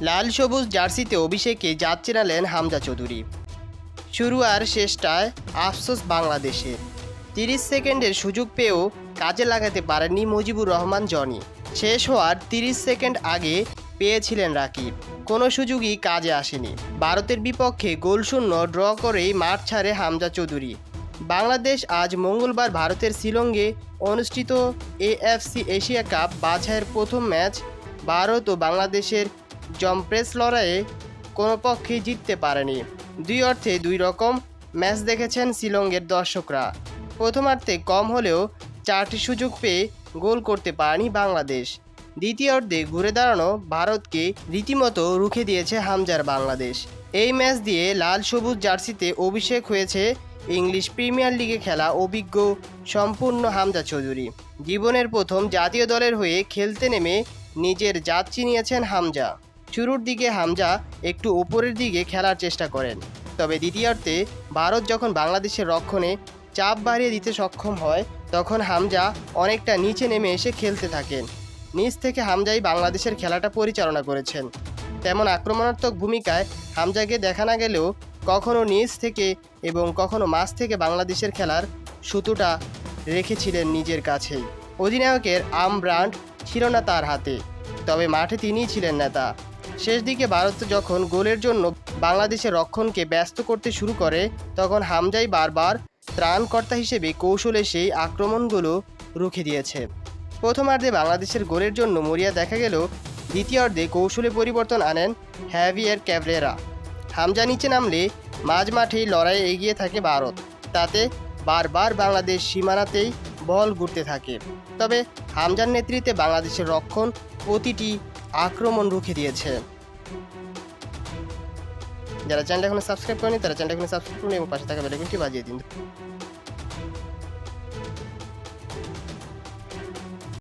লাল সবুজ জার্সিতে অভিষেকে জাত চেনালেন হামজা চৌধুরী। শুরু আর শেষটায় আফসোস বাংলাদেশের তিরিশ সেকেন্ডের সুযোগ পেয়েও কাজে লাগাতে পারেননি মুজিবুর রহমান, জনি। শেষ হওয়ার তিরিশ সেকেন্ড আগে পেয়েছিলেন রাকিব। কোনো সুযোগই কাজে আসেনি। ভারতের বিপক্ষে গোলশূন্য ড্র করেই মাঠ ছাড়ে হামজা চৌধুরী। বাংলাদেশ আজ মঙ্গলবার ভারতের শিলংয়ে অনুষ্ঠিত এএফসি এশিয়া কাপ বাছাইয়ের প্রথম ম্যাচ। ভারত ও বাংলাদেশের জম্প্রেস লড়াইয়ে কোনো পক্ষেই জিততে পারেনি। দুই অর্থে দুই রকম ম্যাচ দেখেছেন শিলংয়ের দর্শকরা। প্রথমার্ধে কম হলেও চারটি সুযোগ পেয়ে গোল করতে পারেনি বাংলাদেশ। দ্বিতীয়ার্ধে ঘুরে দাঁড়ানো ভারতকে রীতিমতো রুখে দিয়েছে হামজার বাংলাদেশ। এই ম্যাচ দিয়ে লাল সবুজ জার্সিতে অভিষেক হয়েছে ইংলিশ প্রিমিয়ার লিগে খেলা অভিজ্ঞ সম্পূর্ণ হামজা চৌধুরী। জীবনের প্রথম জাতীয় দলের হয়ে খেলতে নেমে নিজের জাত চিনিয়েছেন হামজা। শুরুর দিকে হামজা একটু উপরের দিকে খেলার চেষ্টা করেন। তবে দ্বিতীয়ার্ধে ভারত যখন বাংলাদেশের রক্ষণে চাপ বাড়িয়ে দিতে সক্ষম হয়, তখন হামজা অনেকটা নিচে নেমে এসে খেলতে থাকেন। নিচ থেকে হামজাই বাংলাদেশের খেলাটা পরিচালনা করেছেন। তেমন আক্রমণাত্মক ভূমিকায় হামজাকে দেখা না গেলেও কখনো নিচ থেকে এবং কখনো মাঝ থেকে বাংলাদেশের খেলার সুতোটা রেখেছিলেন নিজের কাছেই। অধিনায়কের আম ব্রান্ড ছিল না তার হাতে, তবে মাঠে তিনিই ছিলেন নেতা। শেষ দিকে ভারত যখন গোলের জন্য বাংলাদেশের রক্ষণকে ব্যস্ত করতে শুরু করে, তখন হামজাই বারবার ত্রাণকর্তা হিসেবে কৌশলে সেই আক্রমণগুলো রুখে দিয়েছে। প্রথমার্ধে বাংলাদেশের গোলের জন্য মরিয়া দেখা গেলেও দ্বিতীয়ার্ধে কৌশলে পরিবর্তন আনেন হ্যাভিয়ার ক্যাভরেরা। হামজা নিচে নামলে মাঝ মাঠেই লড়াইয়ে এগিয়ে থাকে ভারত। তাতে বারবার বাংলাদেশ সীমানাতেই বল ঘুরতে থাকে। তবে হামজার নেতৃত্বে বাংলাদেশের রক্ষণ প্রতিটি আক্রমণ রুখে দিয়েছে। যারা চ্যানেল এখনও সাবস্ক্রাইব করেনি, তারা চ্যানেল এখনও সাবস্ক্রাইব করুন এবং পাশে থাকা বেলাইকনটি বাজিয়ে দিন।